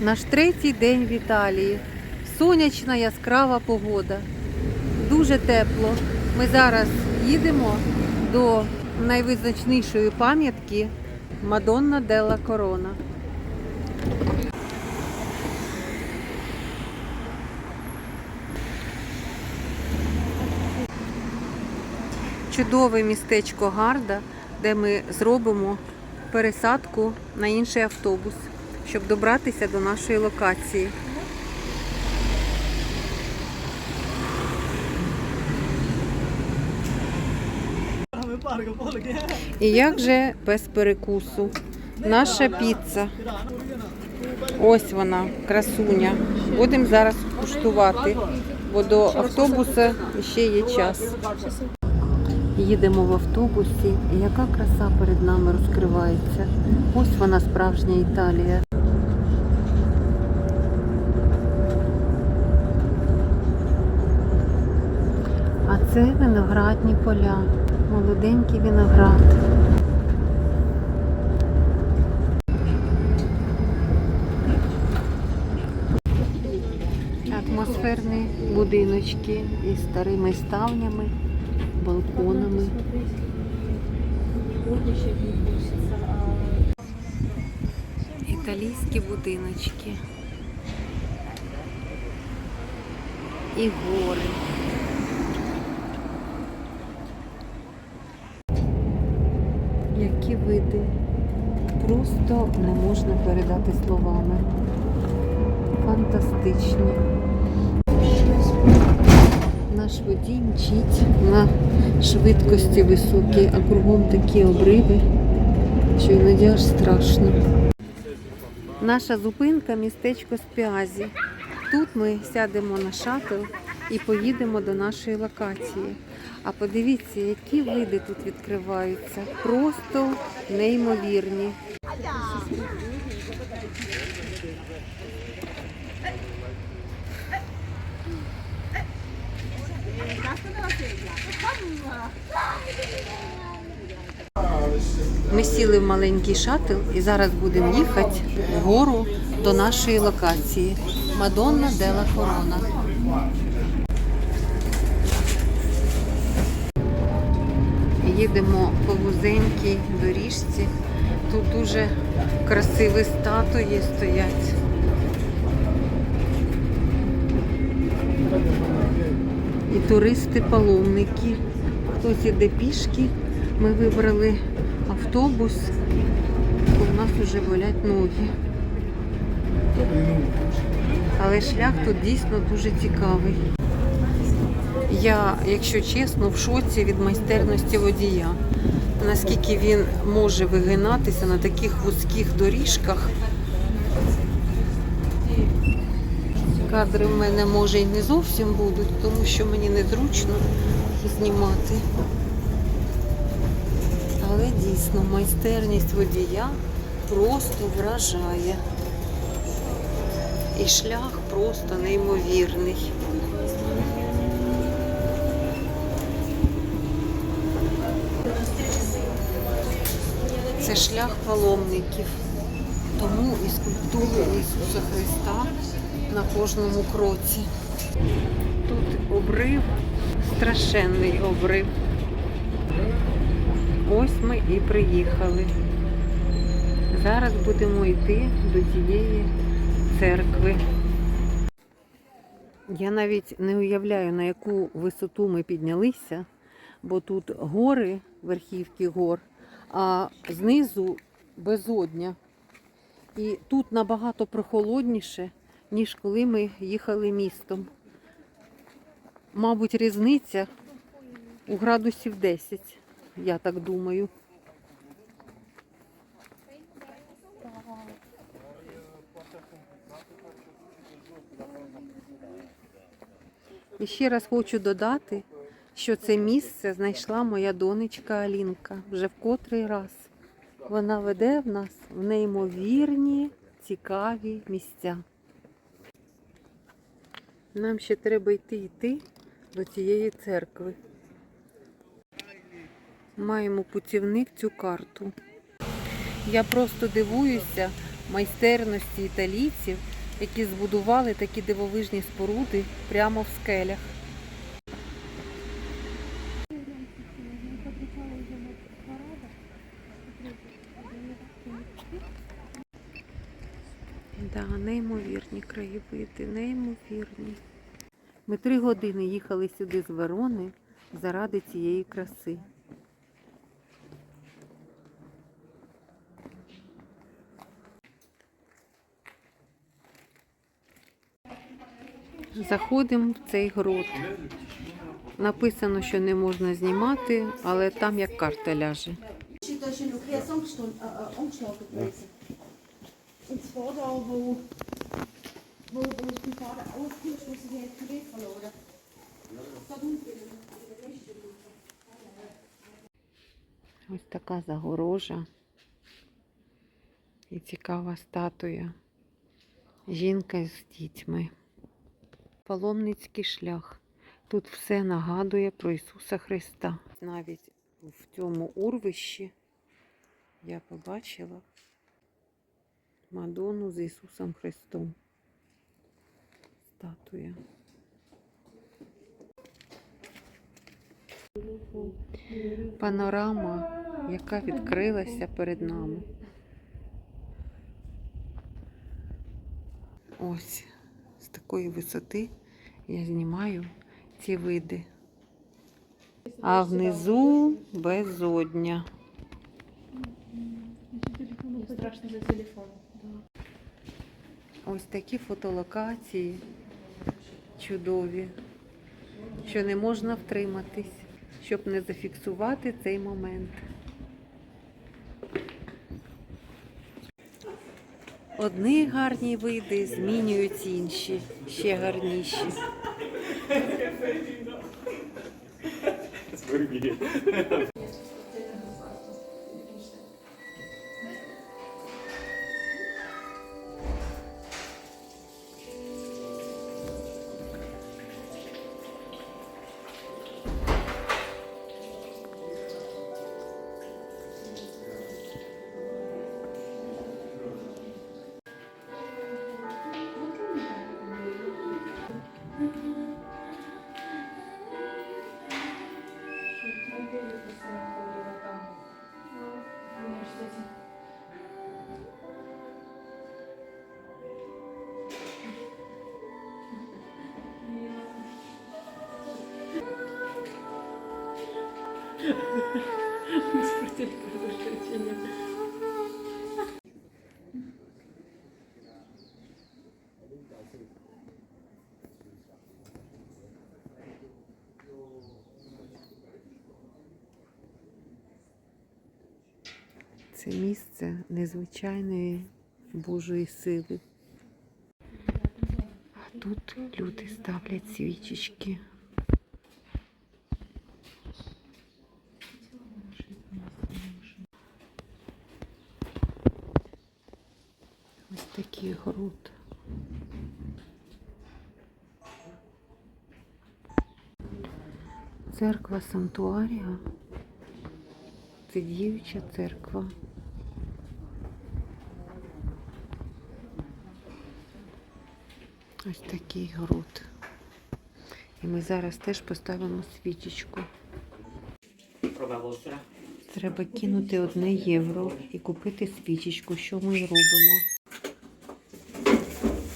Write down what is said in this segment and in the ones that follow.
Наш третій день в Італії. Сонячна яскрава погода. Дуже тепло. Ми зараз їдемо до найвизначнішої пам'ятки Мадонна Делла Корона. Чудове містечко Гарда, де ми зробимо пересадку на інший автобус, щоб добратися до нашої локації. І як же без перекусу? Наша піца. Ось вона, красуня. Будемо зараз куштувати, бо до автобуса ще є час. Їдемо в автобусі, і яка краса перед нами розкривається. Ось вона справжня Італія. А це виноградні поля, молоденький виноград. Атмосферні будиночки із старими ставнями, балконами. Італійські будиночки. І гори. Які види. Просто не можна передати словами. Фантастичні. Наш водій мчить на швидкості високій, а кругом такі обриви, що іноді аж страшно. Наша зупинка містечко Спіазі. Тут ми сядемо на шатл і поїдемо до нашої локації. А подивіться, які види тут відкриваються. Просто неймовірні. Ми сіли в маленький шатл і зараз будемо їхати вгору до нашої локації Мадонна Дела Корона. Їдемо по вузенькій доріжці. Тут дуже красиві статуї стоять. І туристи-паломники. Хтось іде пішки. Ми вибрали автобус, бо в нас вже болять ноги. Але шлях тут дійсно дуже цікавий. Я, якщо чесно, в шоці від майстерності водія. Наскільки він може вигинатися на таких вузьких доріжках. Кадри в мене може і не зовсім будуть, тому що мені незручно знімати. Але дійсно майстерність водія просто вражає. І шлях просто неймовірний. Це шлях паломників. Тому і скульптури Ісуса Христа на кожному кроці. Тут обрив, страшенний обрив. Ось ми і приїхали. Зараз будемо йти до тієї церкви. Я навіть не уявляю, на яку висоту ми піднялися, бо тут гори, верхівки гор, а знизу безодня. І тут набагато прохолодніше, ніж коли ми їхали містом. Мабуть, різниця у градусів 10, я так думаю. І ще раз хочу додати, що це місце знайшла моя донечка Алінка вже в котрий раз. Вона веде в нас в неймовірні, цікаві місця. Нам ще треба йти йти до цієї церкви. Маємо путівник цю карту. Я просто дивуюся, майстерності італійців, які збудували такі дивовижні споруди прямо в скелях. Да, неймовірні краєвиди, неймовірні. Ми три години їхали сюди з Верони заради цієї краси. Заходимо в цей грот. Написано, що не можна знімати, але там як карта ляже. Wo, wo, ich den Vater aufgehst, wo sie die Hälfte verloren. Ось така загорожа і цікава статуя. Жінка з дітьми. Паломницький шлях. Тут все нагадує про Ісуса Христа. Навіть в цьому урвищі я побачила Мадонну з Ісусом Христом. Статуя. Панорама, яка відкрилася перед нами. Ось з такої висоти я знімаю ці види. А внизу безодня. Страшно за телефон. Ось такі фотолокації чудові, що не можна втриматись, щоб не зафіксувати цей момент. Одні гарні види змінюють інші, ще гарніші. Це місце незвичайної Божої сили. А тут люди ставлять свічечки. Ось такий груд. Церква Сантуарія. Це діюча церква. Ось такий груд. І ми зараз теж поставимо свічечку. Треба кинути одне євро і купити свічечку, що ми робимо.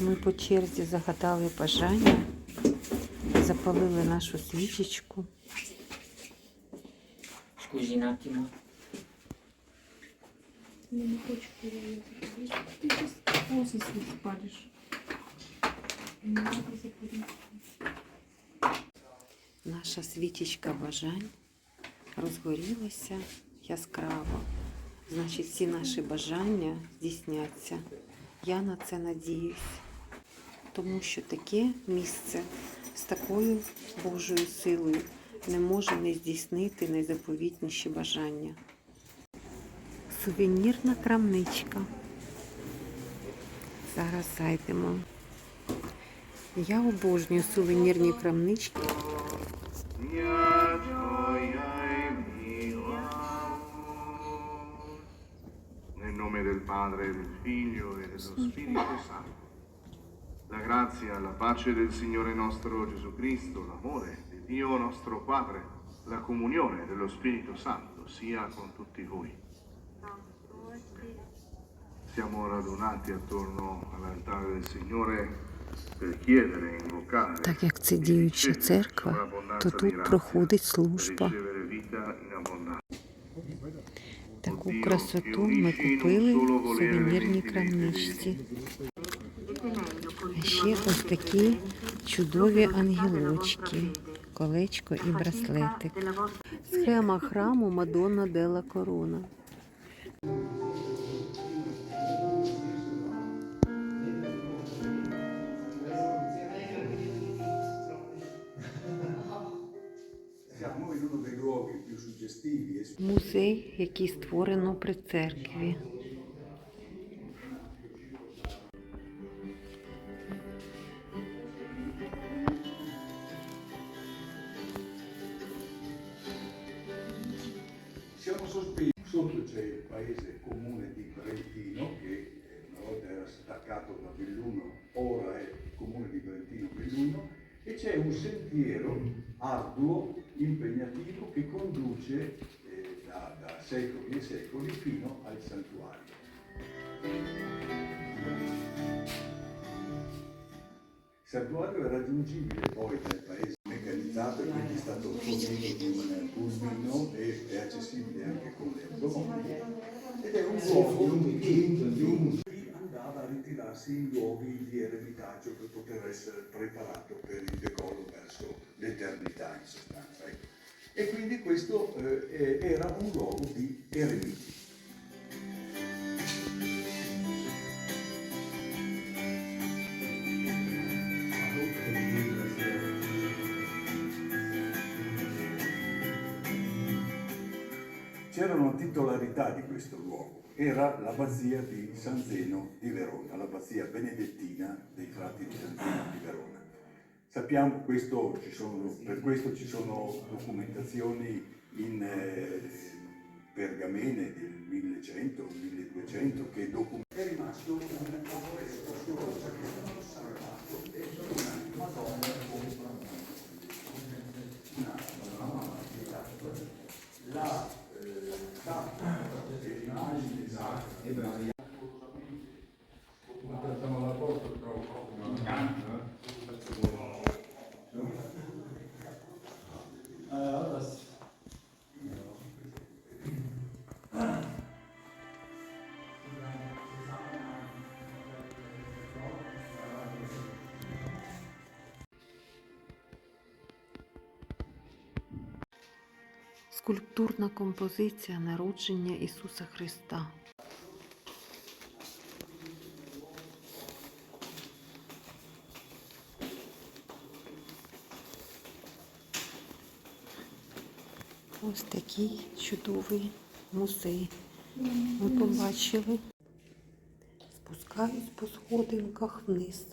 Ми по черзі загадали бажання, запалили нашу свічечку. Я не хочу переехать. Ты сейчас волосы свои Наша свічечка бажань розгорілася яскраво. Значить, всі наші бажання здійсняться. Я на це надіюсь. Тому що таке місце з такою Божою силою не може не здійснити найзаповітніші бажання. Сувенірна крамничка. Зараз зайдемо. Я обожнюю сувенірні крамнички. Dnia Twoja miła. Nel nome nome del Padre, del Figlio e dello Spirito Santo. La grazia, la pace del Signore nostro Gesù Cristo, l'amore di Dio nostro Padre, la comunione dello Spirito Santo sia con tutti voi. Siamo radunati attorno all'altare del Signore Так як це діюча церква, то тут проходить служба. Таку красоту ми купили в сувенірній крамничці. А ще ось такі чудові ангелочки, колечко і браслетик. Схема храму Мадонна Дела Корона. Музей, який створено при церкві. siamo sospesi. Sotto c'è il paese comune di Brentino che eh, una volta era staccato da Belluno, ora è il comune di Brentino Belluno e c'è un sentiero arduo, impegnativo che conduce eh, da, da secoli e secoli fino al santuario. Il santuario è raggiungibile poi dal paese meccanizzato e quindi è stato fornito di un pulmino e è accessibile anche con le automobili ed è un luogo di chi andava a ritirarsi in luoghi di eremitaggio per poter essere preparato per il decollo verso l'eternità in ecco. E quindi questo eh, era un luogo di eremiti. C'era una titolarità di questo luogo, era l'abbazia di San Zeno di Verona, l'abbazia benedettina dei frati di San Zeno di Verona. Sappiamo questo, ci sono, per questo ci sono documentazioni in eh, pergamene del 1100, 1200 che documentano. È rimasto un arresto scurosa che stato salvato e una Madonna Скульптурна композиція народження Ісуса Христа. Ось такий чудовий музей. Ми побачили. Спускаюсь по сходинках вниз.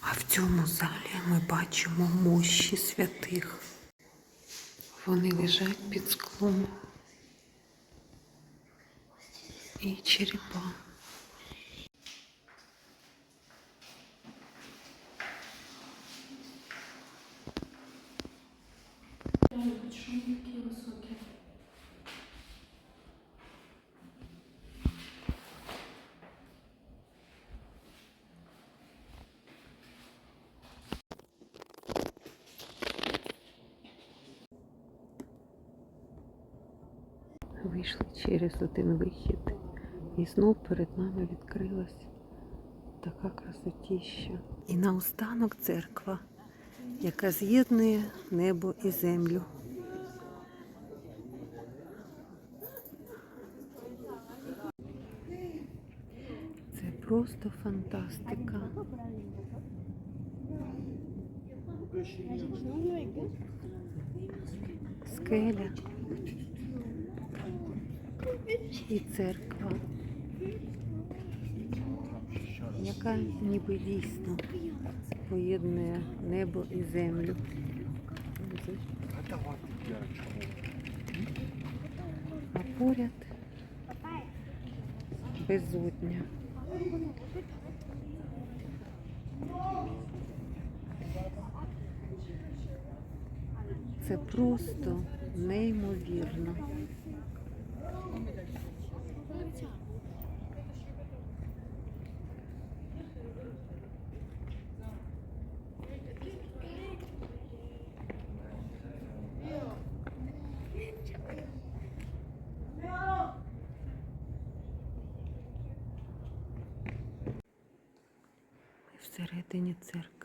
А в цьому залі ми бачимо мощі святих. Вони лежать під склом. І черепа. Вийшли через один вихід. І знов перед нами відкрилась така красотіща. І наостанок церква, яка з'єднує небо і землю. Це просто фантастика. Скеля і церква. яка ніби дійсно поєднує небо і землю. А поряд безодня. Це просто неймовірно. Ми всередині церкви.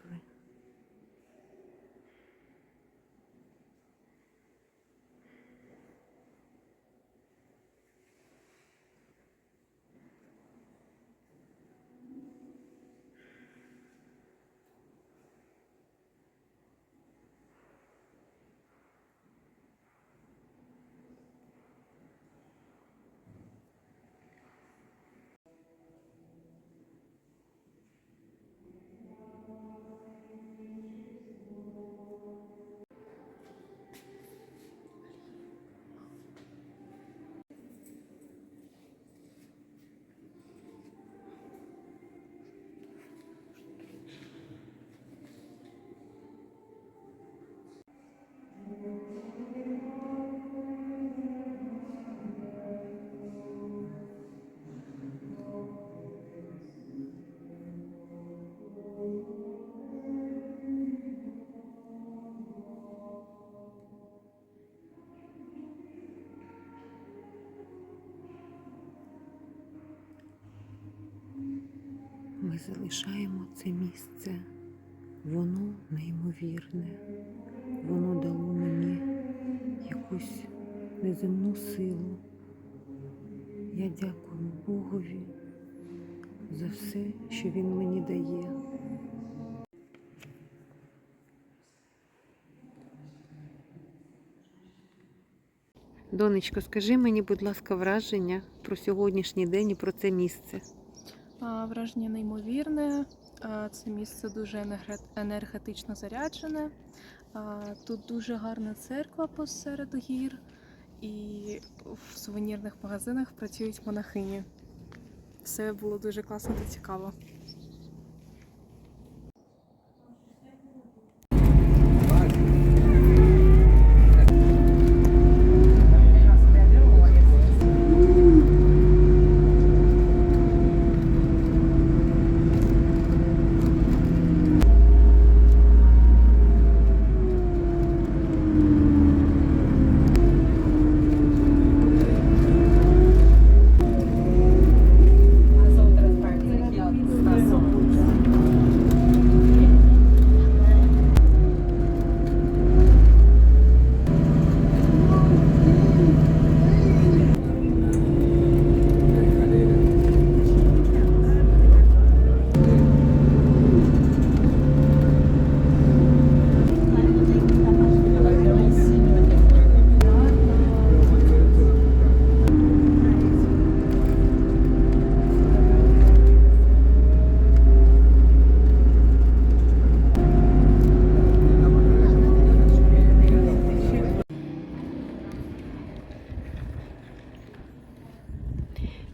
Залишаємо це місце. Воно неймовірне. Воно дало мені якусь неземну силу. Я дякую Богові за все, що Він мені дає. Донечко, скажи мені, будь ласка, враження про сьогоднішній день і про це місце. Враження неймовірне. Це місце дуже енерге- енергетично заряджене. Тут дуже гарна церква посеред гір, і в сувенірних магазинах працюють монахині. Все було дуже класно та цікаво.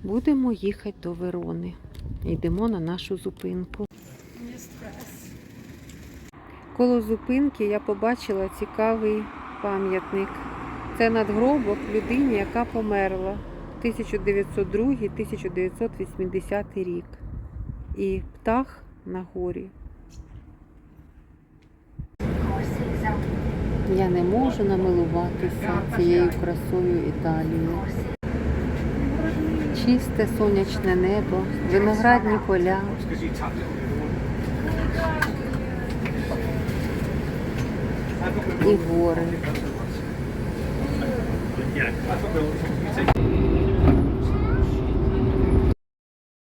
Будемо їхати до Верони. Йдемо на нашу зупинку. Коло зупинки я побачила цікавий пам'ятник. Це надгробок людині, яка померла 1902-1980 рік. І птах на горі. Я не можу намилуватися цією красою Італії. Чисте сонячне небо, виноградні поля. І гори.